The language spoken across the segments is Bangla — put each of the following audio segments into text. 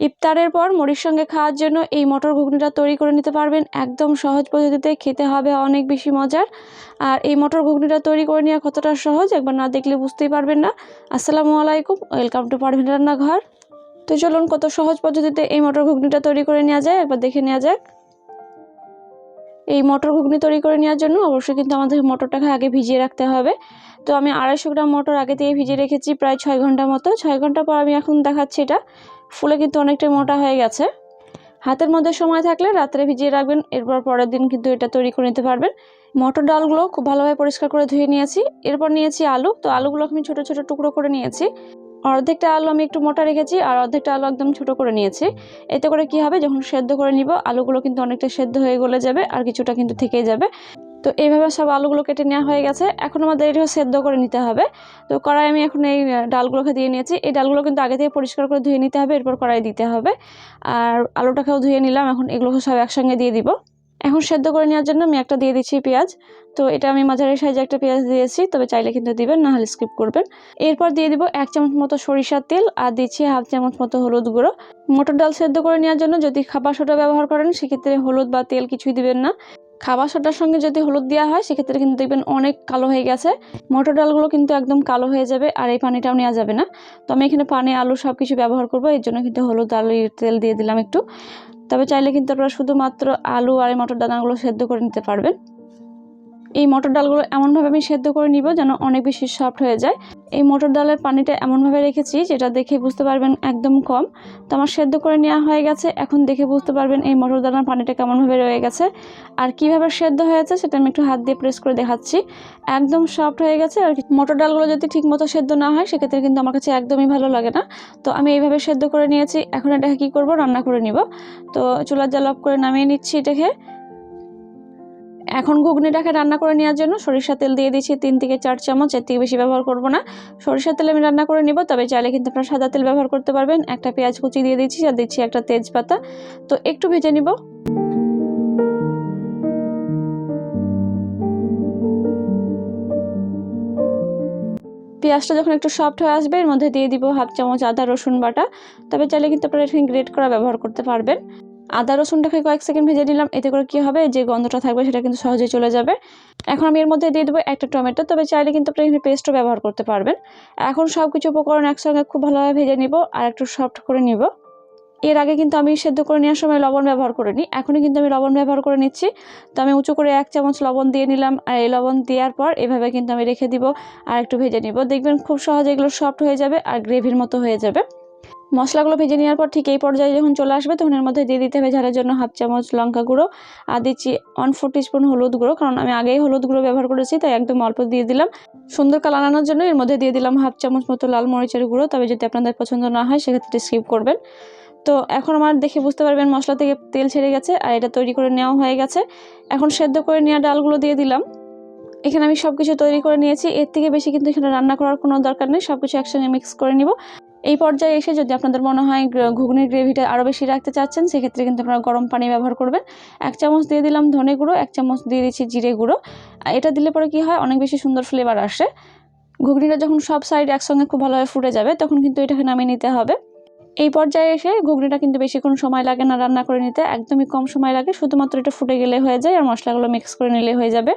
ইফতারের পর মুড়ির সঙ্গে খাওয়ার জন্য এই মটর ঘুগনিটা তৈরি করে নিতে পারবেন। একদম সহজ পদ্ধতিতে খেতে হবে অনেক বেশি মজার। আর এই মটর ঘুগনিটা তৈরি করে নেওয়া কতটা সহজ একবার না দেখলে বুঝতেই পারবেন না। আসসালামু আলাইকুম, ওয়েলকাম টু পারভিন রান্নাঘর। তো চলুন, কত সহজ পদ্ধতিতে এই মটর ঘুগনিটা তৈরি করে নেওয়া যায় একবার দেখে নেওয়া যাক। এই মটর ঘুগনি তৈরি করে নেওয়ার জন্য অবশ্যই কিন্তু আমাদের মটরটাকে আগে ভিজিয়ে রাখতে হবে। তো আমি আড়াইশো গ্রাম মটর আগে থেকে ভিজিয়ে রেখেছি, প্রায় ছয় ঘণ্টা মতো। ছয় ঘণ্টা পর আমি এখন দেখাচ্ছি এটা। ফুলে কিন্তু অনেকটাই মোটা হয়ে গেছে। হাতের মধ্যে সময় থাকলে রাত্রে ভিজিয়ে রাখবেন, এরপর পরের দিন কিন্তু এটা তৈরি করে নিতে পারবেন। মটর ডালগুলো খুব ভালোভাবে পরিষ্কার করে ধুয়ে নিয়েছি। এরপর নিয়েছি আলু। তো আলুগুলো আমি ছোটো ছোটো টুকরো করে নিয়েছি। অর্ধেকটা আলু আমি একটু মোটা রেখেছি, আর অর্ধেকটা আলু একদম ছোট করে নিয়েছি। এতে করে কি হবে? যখন সেদ্ধ করে নিব, আলুগুলো কিন্তু অনেকটা সেদ্ধ হয়ে গলে যাবে, আর কিছুটা কিন্তু থেকেই যাবে। তো এইভাবে সব আলুগুলো কেটে নেওয়া হয়ে গেছে। এখন আমাদের এটিও সেদ্ধ করে নিতে হবে। তো কড়াই আমি এখন এই ডালগুলোকে দিয়ে নিয়েছি। এই ডালগুলো কিন্তু আগে থেকে পরিষ্কার করে ধুয়ে নিতে হবে, এরপর কড়াই দিতে হবে। আর আলুটাকেও ধুয়ে নিলাম, এখন এগুলোকে সব একসঙ্গে দিয়ে দিব। এখন সেদ্ধ করে নেওয়ার জন্য আমি একটা দিয়ে দিচ্ছি পেঁয়াজ। তো এটা আমি মাঝারি সাইজে একটা পেঁয়াজ দিয়েছি, তবে চাইলে কিন্তু দিবেন, না হলে স্কিপ করবেন। এরপর দিয়ে দিব এক চামচ মতো সরিষার তেল আর দিচ্ছি হাফ চামচ মতো হলুদ গুঁড়ো। মটর ডাল সেদ্ধ করে নেওয়ার জন্য যদি খাবার সোডা ব্যবহার করেন, সেক্ষেত্রে হলুদ বা তেল কিছুই দিবেন না। খাবার সোডার সঙ্গে যদি হলুদ দেওয়া হয়, সেক্ষেত্রে কিন্তু দেখবেন অনেক কালো হয়ে গেছে। মটর ডালগুলো কিন্তু একদম কালো হয়ে যাবে আর এই পানিটাও নেওয়া যাবে না। তো আমি এখানে পানি, আলু সব কিছু ব্যবহার করব, এর জন্য কিন্তু হলুদ আলু তেল দিয়ে দিলাম একটু। তবে চাইলে কিন্তু আপনারা শুধুমাত্র আলু আর এই মটর দানাগুলো সেদ্ধ করে নিতে পারবেন। এই মটর ডালগুলো এমনভাবে আমি সেদ্ধ করে নিব যেন অনেক বেশি সফট হয়ে যায়। এই মটর ডালের পানিটা এমনভাবে রেখেছি যেটা দেখে বুঝতে পারবেন একদম কম। তো আমার সেদ্ধ করে নেওয়া হয়ে গেছে। এখন দেখে বুঝতে পারবেন এই মটর ডালের পানিটা কেমনভাবে রয়ে গেছে। আর কীভাবে সেদ্ধ হয়েছে সেটা আমি একটু হাত দিয়ে প্রেস করে দেখাচ্ছি। একদম সফট হয়ে গেছে। আর মটর ডালগুলো যদি ঠিকমতো সেদ্ধ না হয়, সেক্ষেত্রে কিন্তু আমার কাছে একদমই ভালো লাগে না। তো আমি এইভাবে সেদ্ধ করে নিয়েছি। এখন এটাকে কী করব? রান্না করে নিব। তো চুলার জাল অফ করে নামিয়ে নিচ্ছি এটাকে। এখন ঘুগনিটাকে রান্না করে নেওয়ার জন্য সরিষা তেল দিয়ে দিচ্ছি তিন থেকে চার চামচ, এর থেকে বেশি ব্যবহার করব না। সরিষার তেল আমি রান্না করে নিব, তবে চাইলে কিন্তু আপনারা সাদা তেল ব্যবহার করতে পারবেন। একটা পেঁয়াজ কুচি দিয়ে দিচ্ছি আর দিচ্ছি একটা তেজপাতা। তো একটু ভেজে নিব। পেঁয়াজটা যখন একটু সফট হয়ে আসবে, এর মধ্যে দিয়ে দিব হাফ চামচ আদা রসুন বাটা। তবে চাইলে কিন্তু আপনারা এখানে গ্রেট করা ব্যবহার করতে পারবেন। আদা রসুনটাকে কয়েক সেকেন্ড ভেজে নিলাম। এতে করে কী হবে? যে গন্ধটা থাকবে সেটা কিন্তু সহজে চলে যাবে। এখন আমি এর মধ্যে দিয়ে দেবো একটা টমেটো। তবে চাইলে কিন্তু আপনি এখানে পেস্টও ব্যবহার করতে পারবেন। এখন সব কিছু উপকরণ একসঙ্গে খুব ভালোভাবে ভেজে নিব আর একটু সফট করে নিব। এর আগে কিন্তু আমি সেদ্ধ করে নেওয়ার সময় লবণ ব্যবহার করে নিই এখনই কিন্তু আমি লবণ ব্যবহার করে নিচ্ছি। তো আমি উঁচু করে এক চামচ লবণ দিয়ে নিলাম আর এই লবণ দেওয়ার পর এভাবে কিন্তু আমি রেখে দিব আর একটু ভেজে নিব। দেখবেন খুব সহজে এগুলো সফট হয়ে যাবে আর গ্রেভির মতো হয়ে যাবে। মশলাগুলো ভেজে নেওয়ার পর ঠিক এই পর্যায়ে যখন চলে আসবে, তখন এর মধ্যে দিয়ে দিতে হবে ঝালের জন্য হাফ চামচ লঙ্কা গুঁড়ো, আর দিচ্ছি ওয়ান ফোর স্পুন হলুদ গুঁড়ো, কারণ আমি আগেই হলুদ গুঁড়ো ব্যবহার করেছি, তাই একদম অল্প দিয়ে দিলাম। সুন্দর কালার আনার জন্য এর মধ্যে দিয়ে দিলাম হাফ চামচ মতো লাল মরিচের গুঁড়ো, তবে যদি আপনাদের পছন্দ না হয়, সেক্ষেত্রে স্কিপ করবেন। তো এখন আমার দেখে বুঝতে পারবেন মশলা থেকে তেল ছেড়ে গেছে, আর এটা তৈরি করে নেওয়া হয়ে গেছে। এখন সেদ্ধ করে নেওয়া ডালগুলো দিয়ে দিলাম। এখানে আমি সব কিছু তৈরি করে নিয়েছি, এর থেকে বেশি কিন্তু এখানে রান্না করার কোনো দরকার নেই সব কিছু একসঙ্গে মিক্স করে নিব। এই পর্যায়ে এসে যদি আপনাদের মনে হয় ঘুগনির গ্রেভিটা আরও বেশি রাখতে চাচ্ছেন, সেক্ষেত্রে কিন্তু আপনারা গরম পানি ব্যবহার করবেন। এক চামচ দিয়ে দিলাম ধনে গুঁড়ো, এক চামচ দিয়ে দিচ্ছি জিরে গুঁড়ো। এটা দিলে পরে কি হয়? অনেক বেশি সুন্দর ফ্লেভার আসে। ঘুগনিটা যখন সব সাইড একসঙ্গে খুব ভালোভাবে ফুটে যাবে, তখন কিন্তু এটাকে নামিয়ে নিতে হবে। এই পর্যায়ে এসে ঘুগনিটা কিন্তু বেশিক্ষণ সময় লাগে না রান্না করে নিতে। একদমই কম সময় লাগে, শুধুমাত্র এটা ফুটে গেলে হয়ে যায় আর মশলাগুলো মিক্স করে নিলে হয়ে যাবে।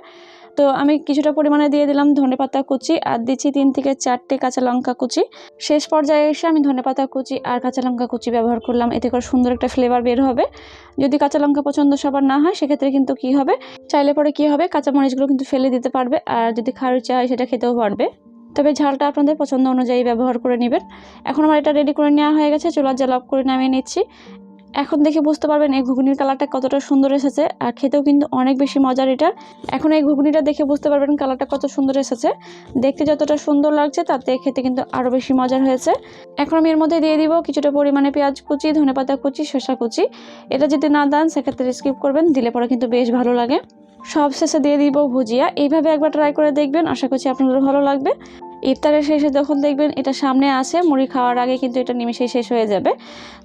তো আমি কিছুটা পরিমাণে দিয়ে দিলাম ধনে পাতা কুচি আর দিচ্ছি তিন থেকে চারটে কাঁচা লঙ্কা কুচি। শেষ পর্যায়ে এসে আমি ধনে পাতা কুচি আর কাঁচা লঙ্কা কুচি ব্যবহার করলাম। এতে করে সুন্দর একটা ফ্লেভার বের হবে। যদি কাঁচা লঙ্কা পছন্দ সবার না হয়, সেক্ষেত্রে কিন্তু কি হবে? চাইলে পরে কি হবে? কাঁচা মরিচগুলো কিন্তু ফেলে দিতে পারবে আর যদি ইচ্ছা হয় সেটা খেতেও পারবে। তবে ঝালটা আপনাদের পছন্দ অনুযায়ী ব্যবহার করে নেবেন। এখন আমার এটা রেডি করে নেওয়া হয়ে গেছে। চুলার জাল অফ করে নামিয়ে নিচ্ছি। এখন দেখে বুঝতে পারবেন এই ঘুগনির কালারটা কতটা সুন্দর এসেছে, আর খেতেও কিন্তু অনেক বেশি মজার এটা। এখন এই ঘুগনিটা দেখে বুঝতে পারবেন কালারটা কত সুন্দর এসেছে। দেখতে যতটা সুন্দর লাগছে, তাতে খেতে কিন্তু আরও বেশি মজার হয়েছে। এখন আমি এর মধ্যে দিয়ে দিব কিছুটা পরিমাণে পেঁয়াজ কুচি ধনেপাতা কুচি, শসা কুচি। এটা যদি না দেন, সেক্ষেত্রে স্কিপ করবেন, দিলে পরে কিন্তু বেশ ভালো লাগে। সব শেষে দিয়ে দিব ভুজিয়া। এইভাবে একবার ট্রাই করে দেখবেন, আশা করছি আপনাদের ভালো লাগবে। ইফতারের শেষে যখন দেখবেন এটা সামনে আছে, মুড়ি খাওয়ার আগে কিন্তু এটা নিমেষেই শেষ হয়ে যাবে।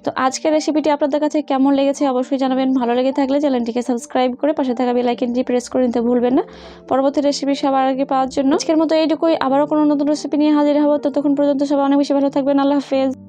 তো আজকের রেসিপিটি আপনাদের কাছে কেমন লেগেছে অবশ্যই জানাবেন। ভালো লেগে থাকলে চ্যানেলটিকে সাবস্ক্রাইব করে পাশে থাকা বেলাইকেনটি প্রেস করে নিতে ভুলবেন না। পরবর্তী রেসিপি সবার আগে পাওয়ার জন্য আজকের মতো এইটুকুই। আবারও কোনো নতুন রেসিপি নিয়ে হাজির হব। ততক্ষণ পর্যন্ত সবাই অনেক বেশি ভালো থাকবেন। আল্লাহ হাফেজ।